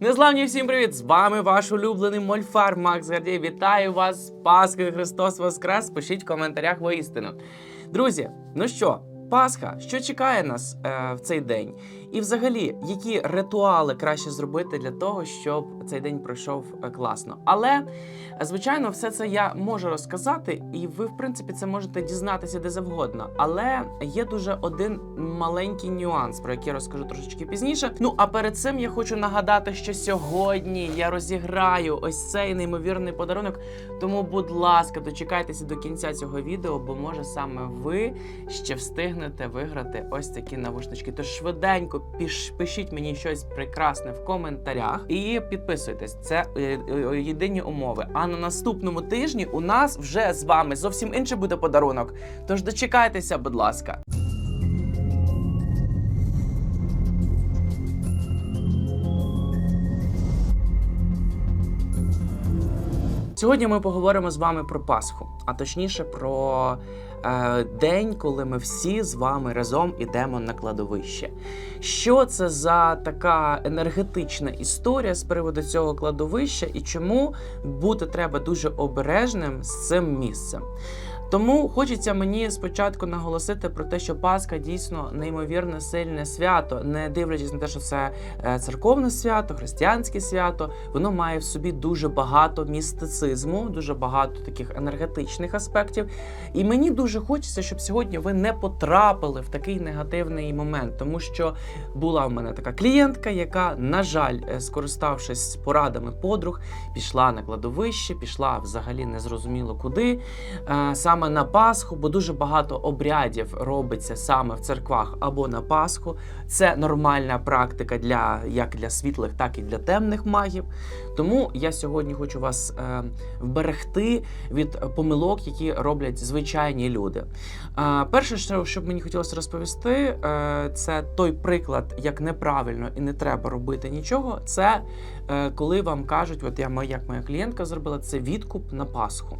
Незламні всім привіт! З вами ваш улюблений мольфар Макс Гардій. Вітаю вас Пасха Христос Воскрес! Пишіть в коментарях воістину. Друзі, ну що, Пасха, що чекає нас е, в цей день? І взагалі, які ритуали краще зробити для того, щоб цей день пройшов е, класно? Але, звичайно, все це я можу розказати, і ви, в принципі, це можете дізнатися де завгодно. Але є дуже один маленький нюанс, про який я розкажу трошечки пізніше. Ну а перед цим я хочу нагадати, що сьогодні я розіграю ось цей неймовірний подарунок. Тому, будь ласка, дочекайтеся до кінця цього відео, бо може саме ви ще встигнете виграти ось такі навушнички. Тож швиденько піш, пишіть мені щось прекрасне в коментарях і підписуйтесь. Це е, е, єдині умови. А на наступному тижні у нас вже з вами зовсім інший буде подарунок. Тож дочекайтеся, будь ласка. Сьогодні ми поговоримо з вами про Пасху, а точніше про день, коли ми всі з вами разом ідемо на кладовище. Що це за така енергетична історія з приводу цього кладовища і чому бути треба дуже обережним з цим місцем? Тому хочеться мені спочатку наголосити про те, що Пасха дійсно неймовірно сильне свято, не дивлячись на те, що це е, церковне свято, християнське свято, воно має в собі дуже багато містицизму, дуже багато таких енергетичних аспектів. І мені дуже хочеться, щоб сьогодні ви не потрапили в такий негативний момент, тому що була в мене така клієнтка, яка, на жаль, е, скориставшись порадами подруг, пішла на кладовище, пішла взагалі незрозуміло куди. Е, Саме на Пасху, бо дуже багато обрядів робиться саме в церквах або на Пасху. Це нормальна практика для як для світлих, так і для темних магів. Тому я сьогодні хочу вас е, вберегти від помилок, які роблять звичайні люди. Е, перше, що, б мені хотілося розповісти, е, це той приклад, як неправильно і не треба робити нічого. Це е, коли вам кажуть, от я як моя клієнтка зробила, це відкуп на Пасху.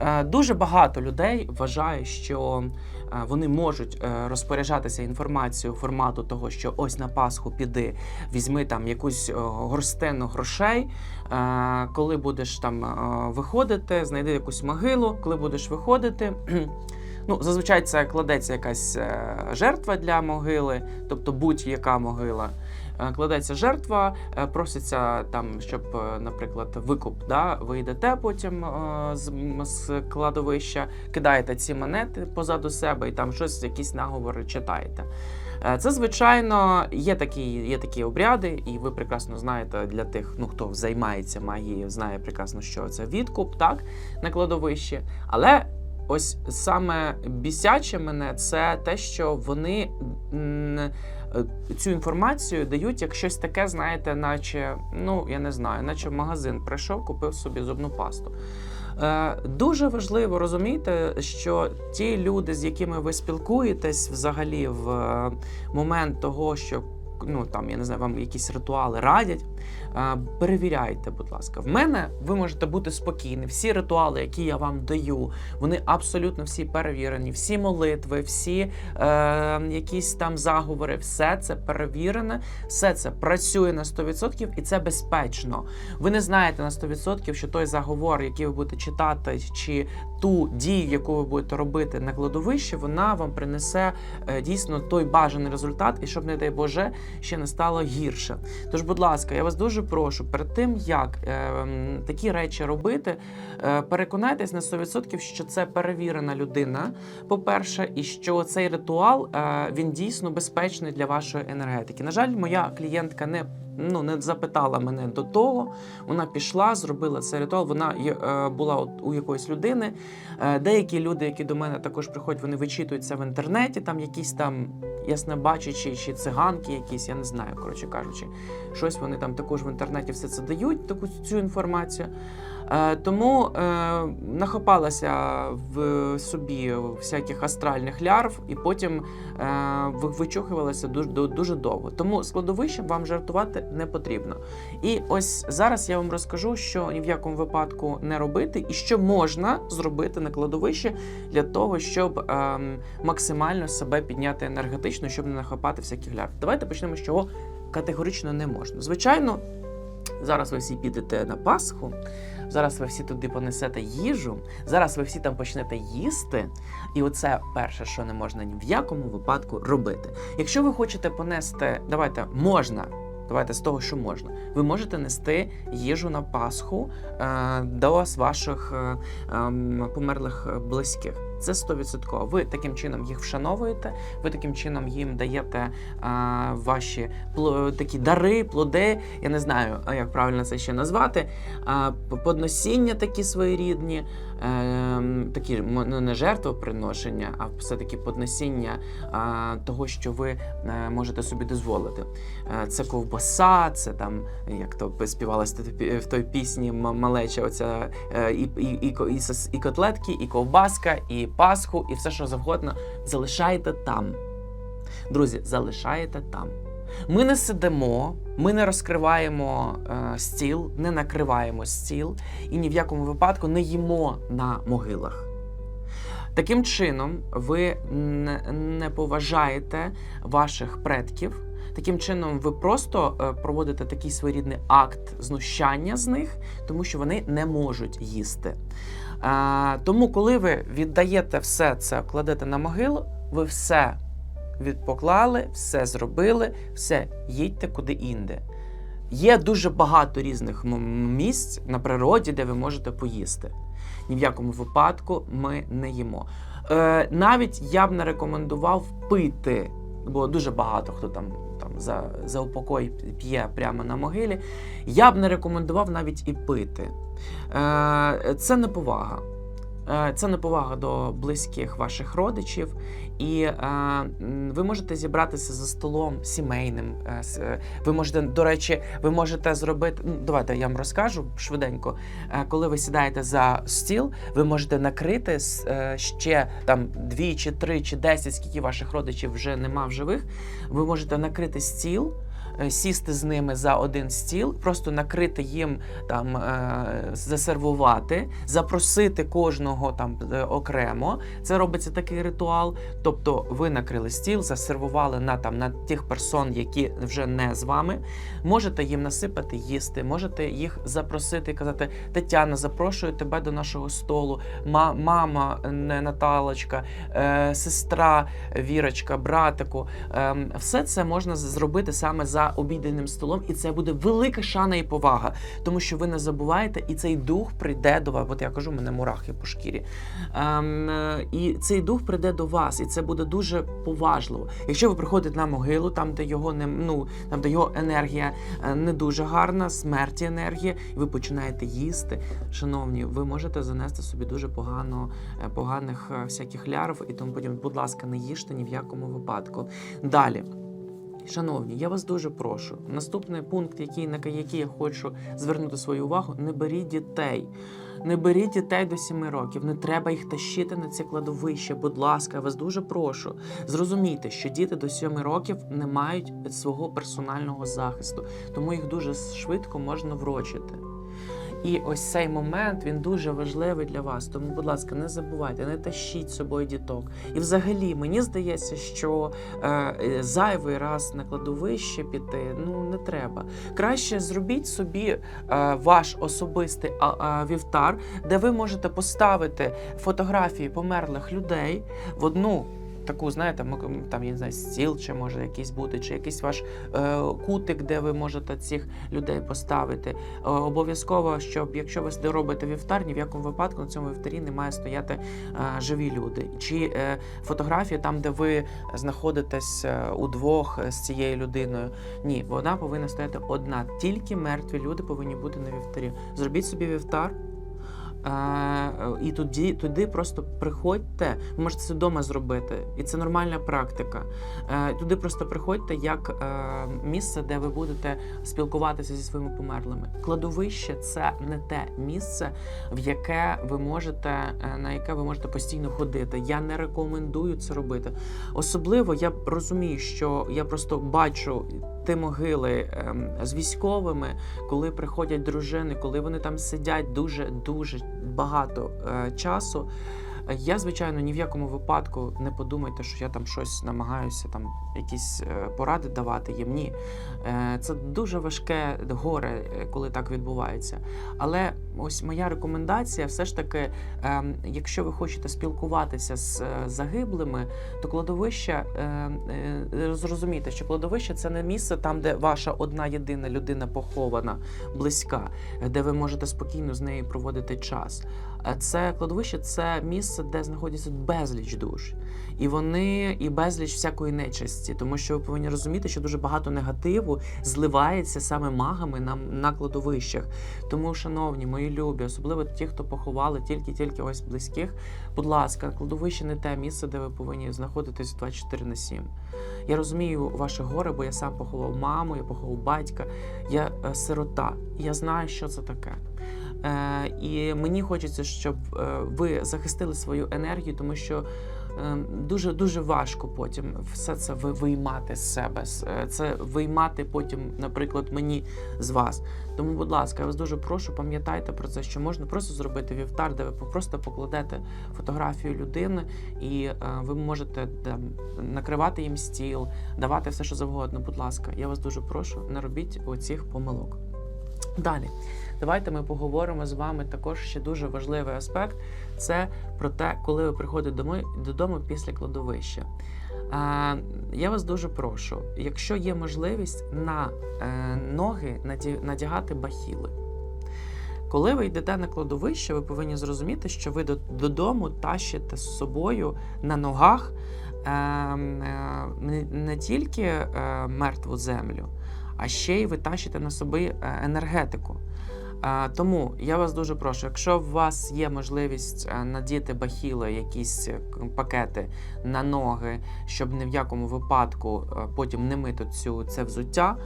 Е, Дуже багато людей вважає, що е, вони можуть е, розпоряджатися інформацією формату того, що ось на Пасху піди, візьми там якусь горстину грошей. Коли будеш там виходити, знайди якусь могилу, коли будеш виходити. Ну, зазвичай це кладеться якась жертва для могили, тобто будь-яка могила. Е, Кладеться жертва, е, проситься там, щоб, е, наприклад, викуп, да, ви йдете потім з, з кладовища, кидаєте ці монети позаду себе і там щось, якісь наговори читаєте. Це, звичайно, є такі, є такі обряди, і ви прекрасно знаєте для тих, ну хто займається магією, знає прекрасно, що це відкуп, так, на кладовищі. Але ось саме бісяче мене це те, що вони цю інформацію дають як щось таке, знаєте, наче, ну я не знаю, наче в магазин прийшов, купив собі зубну пасту. Е, Дуже важливо розуміти, що ті люди, з якими ви спілкуєтесь взагалі в е, момент того, що ну там я не знаю, вам якісь ритуали радять. Перевіряйте, будь ласка. В мене ви можете бути спокійні. Всі ритуали, які я вам даю, вони абсолютно всі перевірені. Всі молитви, всі е, якісь там заговори, все це перевірене, все це працює на 100% і це безпечно. Ви не знаєте на 100%, що той заговор, який ви будете читати, чи ту дію, яку ви будете робити на кладовищі, вона вам принесе е, дійсно той бажаний результат, і щоб, не дай Боже, ще не стало гірше. Тож, будь ласка, я вас дуже прошу, перед тим як е, такі речі робити, е, переконайтесь на 100%, що це перевірена людина. По-перше, і що цей ритуал е, він дійсно безпечний для вашої енергетики. На жаль, моя клієнтка не ну не запитала мене до того. Вона пішла, зробила цей ритуал. Вона е, була от у якоїсь людини. Е, Деякі люди, які до мене також приходять, вони вичитують це в інтернеті. Там якісь там яснобачачі чи циганки, якісь, я не знаю, коротше кажучи, щось вони там також в інтернеті все це дають, таку цю інформацію. Е, Тому е, нахопалася в собі всяких астральних лярв, і потім е, ви- вичухувалася дуже, дуже довго. Тому складовищем вам жартувати не потрібно. І ось зараз я вам розкажу, що ні в якому випадку не робити, і що можна зробити на кладовищі для того, щоб ем, максимально себе підняти енергетично, щоб не нахопати всяких лярв. Давайте почнемо з чого категорично не можна. Звичайно. Зараз ви всі підете на Пасху, зараз ви всі туди понесете їжу, зараз ви всі там почнете їсти. І оце перше, що не можна ні в якому випадку робити. Якщо ви хочете понести, давайте можна. Давайте з того, що можна. Ви можете нести їжу на Пасху е, до ваших е, ем, померлих е, близьких. Це 100%. Ви таким чином їх вшановуєте, ви таким чином їм даєте е, ваші такі дари, плоди. Я не знаю, як правильно це ще назвати. Е, п- подносіння такі своєрідні, е, м, такі ну, не жертвоприношення, а все-таки подносіння е, того, що ви е, можете собі дозволити. Е, Це ковбаса, це там, як то співалось в той пісні малеча, оця е, і, і, і, і, і котлетки, і ковбаска, і пасху, і все, що завгодно. Залишайте там. Друзі, залишаєте там. Ми не сидимо, ми не розкриваємо е, стіл, не накриваємо стіл і ні в якому випадку не їмо на могилах. Таким чином, ви не, не поважаєте ваших предків. Таким чином, ви просто е, проводите такий своєрідний акт знущання з них, тому що вони не можуть їсти. Е, тому, коли ви віддаєте все це, кладете на могилу, ви все відпоклали, все зробили, все їдьте куди інде. Є дуже багато різних місць на природі, де ви можете поїсти. Ні в якому випадку ми не їмо. Е, навіть я б не рекомендував пити, бо дуже багато хто там, там за, за упокой п'є прямо на могилі. Я б не рекомендував навіть і пити. Е, це неповага. Е, Це неповага до близьких ваших родичів, і е, ви можете зібратися за столом сімейним. е, Ви можете, до речі, ви можете зробити. Ну, давайте я вам розкажу швиденько. Коли ви сідаєте за стіл, ви можете накрити ще там дві чи три чи десять, скільки ваших родичів вже нема в живих. Ви можете накрити стіл. Е, Сісти з ними за один стіл, просто накрити їм там е, засервувати, запросити кожного там е, окремо. Це робиться такий ритуал. Тобто ви накрили стіл, засервували на там на тих персон, які вже не з вами. Можете їм насипати їсти, можете їх запросити і казати: Тетяна, запрошую тебе до нашого столу. Мама, не Наталочка, сестра Вірочка, братику. Ем, все це можна зробити саме за обіденним столом, і це буде велика шана і повага, тому що ви не забуваєте, і цей дух прийде до вас. От я кажу, мене мурахи по шкірі. Ем, е, і цей дух прийде до вас, і це буде дуже поважливо. Якщо ви приходите на могилу, там де його не ну там, де його енергія е, не дуже гарна, смерті енергія, і ви починаєте їсти. Шановні, ви можете занести собі дуже погано, е, поганих всяких лярв і тому подібне. Будь ласка, не їжте ні в якому випадку. Далі. Шановні, я вас дуже прошу. Наступний пункт, який, на який я хочу звернути свою увагу: не беріть дітей. Не беріть дітей до 7 років, не треба їх тащити на це кладовище. Будь ласка, я вас дуже прошу. Зрозумійте, що діти до 7 років не мають свого персонального захисту, тому їх дуже швидко можна врочити. І ось цей момент він дуже важливий для вас. Тому, будь ласка, не забувайте, не тащіть з собою діток. І взагалі мені здається, що е, е, зайвий раз на кладовище піти ну не треба. Краще зробіть собі е, ваш особистий а, а, вівтар, де ви можете поставити фотографії померлих людей в одну. Таку, знаєте, там я не знаю, стіл, чи може якийсь бути, чи якийсь ваш е, кутик, де ви можете цих людей поставити. Е, обов'язково, щоб якщо ви вівтар, ні в якому випадку на цьому вівтарі не має стояти е, живі люди. Чи е, фотографії там, де ви знаходитесь е, удвох з цією людиною. Ні, вона повинна стояти одна. Тільки мертві люди повинні бути на вівтарі. Зробіть собі вівтар. І туди, туди просто приходьте, ви можете це вдома зробити, і це нормальна практика. Е, туди просто приходьте як е, місце, де ви будете спілкуватися зі своїми померлими. Кладовище це не те місце, в яке ви можете, е, на яке ви можете постійно ходити. Я не рекомендую це робити. Особливо я розумію, що я просто бачу ті могили ем, з військовими, коли приходять дружини, коли вони там сидять дуже дуже багато е, часу. Я, звичайно, ні в якому випадку не подумайте, що я там щось намагаюся, там якісь е, поради давати їм. Ні. Е, Це дуже важке горе, е, коли так відбувається. Але ось моя рекомендація, все ж таки, ем, якщо ви хочете спілкуватися з загиблими, то кладовище е, е, зрозумійте, що кладовище це не місце там, де ваша одна єдина людина похована, близька, де ви можете спокійно з нею проводити час. Це кладовище це місце, де знаходяться безліч душ. І вони і безліч всякої нечисті, тому що ви повинні розуміти, що дуже багато негативу зливається саме магами на, на кладовищах. Тому, шановні, мої любі, особливо ті, хто поховали тільки-тільки ось близьких, будь ласка, кладовище не те місце, де ви повинні знаходитись 24 на 7. Я розумію ваше горе, бо я сам поховав маму, я поховав батька, я е, сирота, я знаю, що це таке. Е, і мені хочеться, щоб е, ви захистили свою енергію, тому що дуже дуже важко потім все це виймати з себе. Е, Це виймати потім, наприклад, мені з вас. Тому, будь ласка, я вас дуже прошу, пам'ятайте про це, що можна просто зробити вівтар, де ви просто покладете фотографію людини, і е, ви можете там, накривати їм стіл, давати все, що завгодно. Будь ласка, я вас дуже прошу, не робіть оцих помилок. Далі, давайте ми поговоримо з вами також ще дуже важливий аспект. Це про те, коли ви приходите додому після кладовища. Е, я вас дуже прошу, якщо є можливість на е, ноги надягати бахіли. Коли ви йдете на кладовище, ви повинні зрозуміти, що ви додому тащите з собою на ногах е, е, не, тільки мертву землю, а ще й ви тащите на собі е, енергетику. Е, Тому я вас дуже прошу, якщо у вас є можливість е, надіти бахіли, якісь пакети на ноги, щоб ні в якому випадку потім не мити цю це взуття.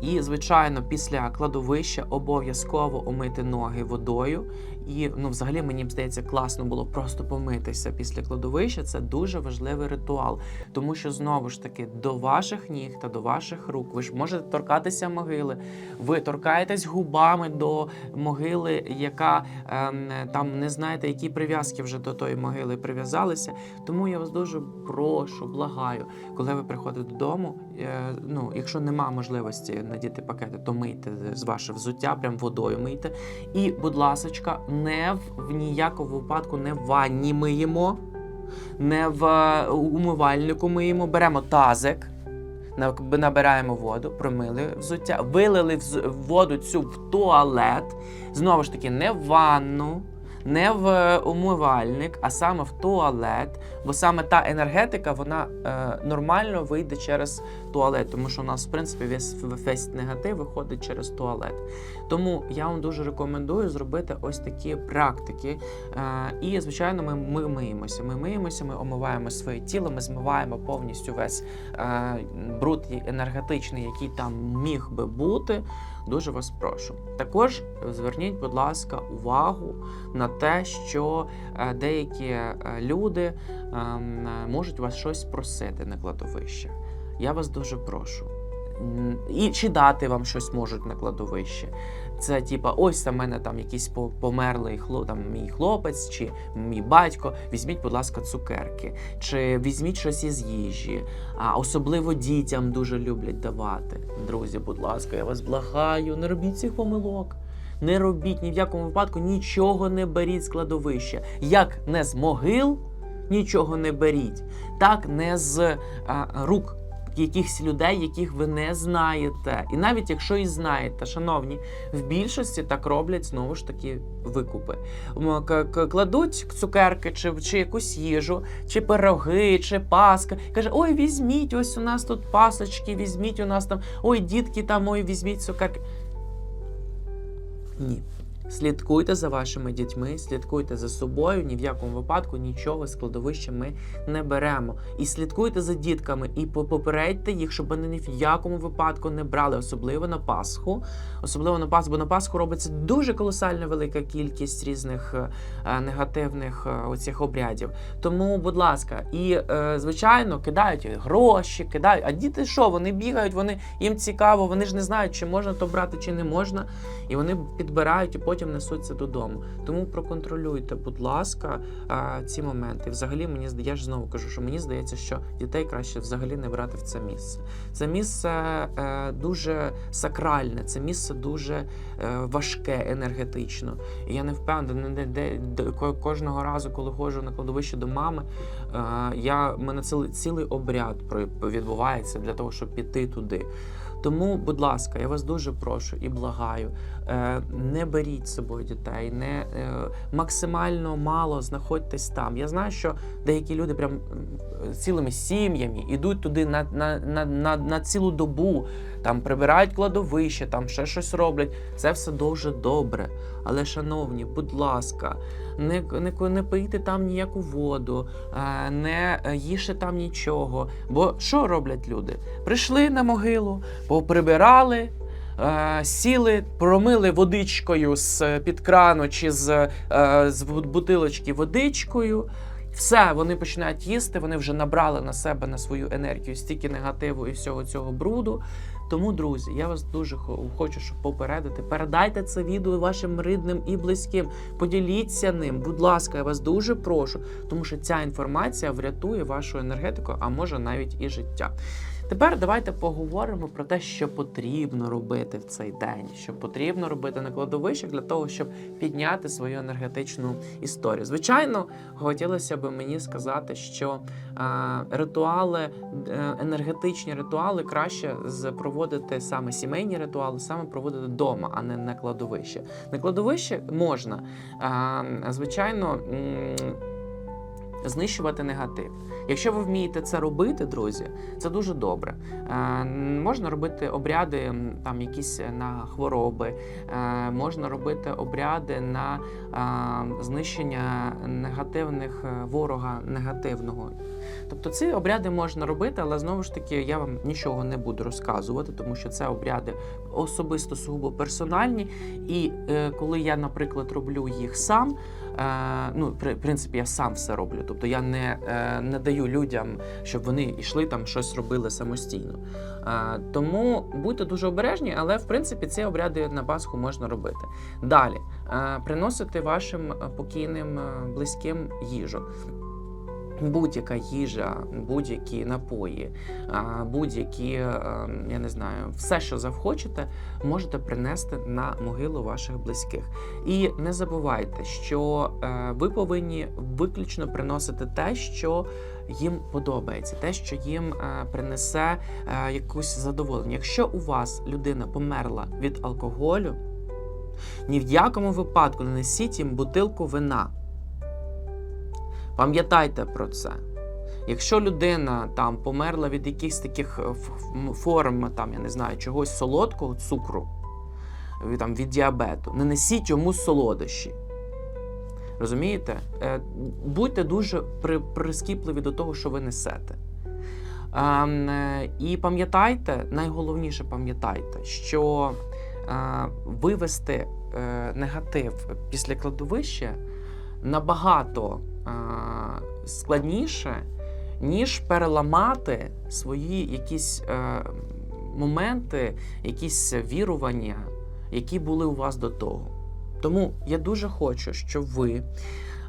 І, звичайно, після кладовища обов'язково омити ноги водою. І ну, взагалі мені б здається, класно було просто помитися після кладовища. Це дуже важливий ритуал, тому що знову ж таки до ваших ніг та до ваших рук ви ж можете торкатися могили. Ви торкаєтесь губами до могили, яка ем, там не знаєте, які прив'язки вже до тої могили прив'язалися. Тому я вас дуже прошу, благаю, коли ви приходите додому. Е, ну, якщо нема можливості надіти пакети, то мийте з ваше взуття, прям водою мийте. І, будь ласочка, не в, в ніякому випадку не в ванні миємо, не в е, умивальнику миємо. Беремо тазик, набираємо воду, промили взуття, вилили воду цю в туалет. Знову ж таки, не в ванну, не в е, умивальник, а саме в туалет. Бо саме та енергетика вона е, нормально вийде через туалет, тому що у нас, в принципі, весь, весь негатив виходить через туалет. Тому я вам дуже рекомендую зробити ось такі практики. Е, і, звичайно, ми, ми миємося. Ми миємося, ми омиваємо своє тіло, ми змиваємо повністю весь е, бруд енергетичний, який там міг би бути. Дуже вас прошу. Також зверніть, будь ласка, увагу на те, що е, деякі люди ем, можуть вас щось просити на кладовище. Я вас дуже прошу. І чи дати вам щось можуть на кладовище. Це типа, ось там мене там якийсь по- померлий хло, там, мій хлопець чи мій батько. Візьміть, будь ласка, цукерки, чи візьміть щось із їжі. А особливо дітям дуже люблять давати. Друзі, будь ласка, я вас благаю, не робіть цих помилок. Не робіть ні в якому випадку нічого не беріть з кладовища. Як не з могил, нічого не беріть, так не з а, рук якихось людей, яких ви не знаєте. І навіть якщо і знаєте, шановні, в більшості так роблять знову ж таки викупи. Кладуть цукерки, чи, чи якусь їжу, чи пироги, чи паска. Каже: ой, візьміть, ось у нас тут пасочки, візьміть у нас там, ой, дітки там, ой, візьміть цукерки. Ні. Слідкуйте за вашими дітьми, слідкуйте за собою. Ні в якому випадку нічого з кладовища ми не беремо. І слідкуйте за дітками, і по- попередьте їх, щоб вони ні в якому випадку не брали, особливо на Пасху. Особливо на Пасху, бо на Пасху робиться дуже колосально велика кількість різних е, е, негативних е, оцих обрядів. Тому, будь ласка, і звичайно кидають гроші, кидають. А діти що? Вони бігають, вони їм цікаво, вони ж не знають, чи можна то брати, чи не можна. І вони підбирають і потім потім несуться додому. Тому проконтролюйте, будь ласка, ці моменти. Взагалі, мені я ж знову кажу, що мені здається, що дітей краще взагалі не брати в це місце. Це місце е, дуже сакральне, це місце дуже е, важке енергетично. І я не впевнений, де, де, де ко- кожного разу, коли ходжу на кладовище до мами, е, я мене цілий, цілий обряд відбувається для того, щоб піти туди. Тому, будь ласка, я вас дуже прошу і благаю, не беріть з собою дітей, не е, максимально мало знаходьтесь там. Я знаю, що деякі люди прям цілими сім'ями йдуть туди на, на, на, на, на цілу добу, там прибирають кладовище, там ще щось роблять. Це все дуже добре. Але, шановні, будь ласка, не, не, не пийте там ніяку воду, е, не їжте там нічого. Бо що роблять люди? Прийшли на могилу, поприбирали. Е, Сіли, промили водичкою з під крану чи з, е, з бутилочки водичкою. Все, вони починають їсти, вони вже набрали на себе на свою енергію стільки негативу і всього цього бруду. Тому, друзі, я вас дуже хочу, щоб попередити. Передайте це відео вашим рідним і близьким. Поділіться ним. Будь ласка, я вас дуже прошу, тому що ця інформація врятує вашу енергетику, а може навіть і життя. Тепер давайте поговоримо про те, що потрібно робити в цей день, що потрібно робити на кладовищах для того, щоб підняти свою енергетичну історію. Звичайно, хотілося б мені сказати, що ритуали, е, енергетичні ритуали краще проводити саме сімейні ритуали, саме проводити вдома, а не на кладовище. На кладовище можна, звичайно. Знищувати негатив. Якщо ви вмієте це робити, друзі, це дуже добре. Е, можна робити обряди там якісь на хвороби, е, можна робити обряди на е, знищення негативних ворога негативного. Тобто ці обряди можна робити, але знову ж таки я вам нічого не буду розказувати, тому що це обряди особисто сугубо персональні. І е, коли я, наприклад, роблю їх сам. Ну, при- принципі, я сам все роблю. Тобто я не, е, не даю людям, щоб вони йшли там щось робили самостійно. Тому будьте дуже обережні, але в принципі ці обряди на Пасху можна робити. Далі приносити вашим е, покійним е, близьким їжу. Будь-яка їжа, будь-які напої, будь-які, е, я не знаю, все, що захочете, можете принести на могилу ваших близьких. І не забувайте, що е, ви повинні виключно приносити те, що їм подобається, те, що їм е, принесе е, якусь задоволення. Якщо у вас людина померла від алкоголю, ні в якому випадку не несіть їм бутилку вина. Пам'ятайте про це. Якщо людина там померла від якихось таких е, форм, там, я не знаю, чогось солодкого, цукру, там, від діабету, не несіть йому солодощі. Розумієте? Е, Будьте дуже прискіпливі до того, що ви несете. Ем, е, і пам'ятайте, найголовніше пам'ятайте, що вивести негатив після кладовища набагато е, складніше, ніж переламати свої якісь е, моменти, якісь вірування, які були у вас до того. Тому я дуже хочу, щоб ви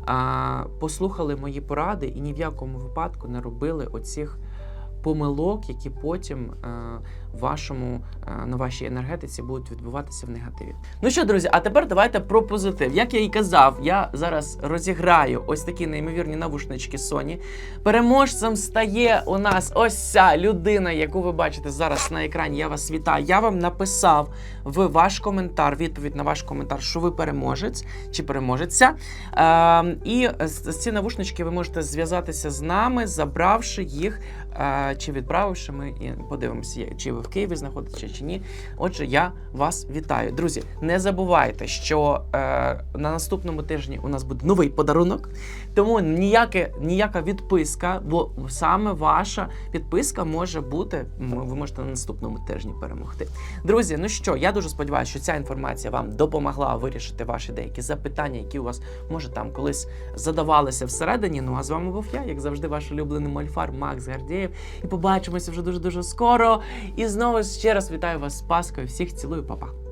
а, послухали мої поради і ні в якому випадку не робили оцих помилок, які потім е, вашому, е, на вашій енергетиці будуть відбуватися в негативі. Ну що, друзі, а тепер давайте про позитив. Як я і казав, я зараз розіграю ось такі неймовірні навушнички Sony. Переможцем стає у нас ось ця людина, яку ви бачите зараз на екрані. Я вас вітаю. Я вам написав в ваш коментар, відповідь на ваш коментар, що ви переможець чи переможеця. Е, і ці навушнички ви можете зв'язатися з нами, забравши їх е, чи відправивши. Ми і подивимося, чи ви в Києві знаходитеся чи ні. Отже, я вас вітаю. Друзі, не забувайте, що е, на наступному тижні у нас буде новий подарунок. Тому ніяке, ніяка відписка, бо саме ваша підписка може бути. Ви можете на наступному тижні перемогти. Друзі, ну що, я дуже сподіваюся, що ця інформація вам допомогла вирішити ваші деякі запитання, які у вас може там колись задавалися всередині. Ну а з вами був я, як завжди, ваш улюблений мольфар Макс Гардієв. І побачимося вже дуже дуже скоро. І знову ще раз вітаю вас з Паскою. Всіх цілую, па-па.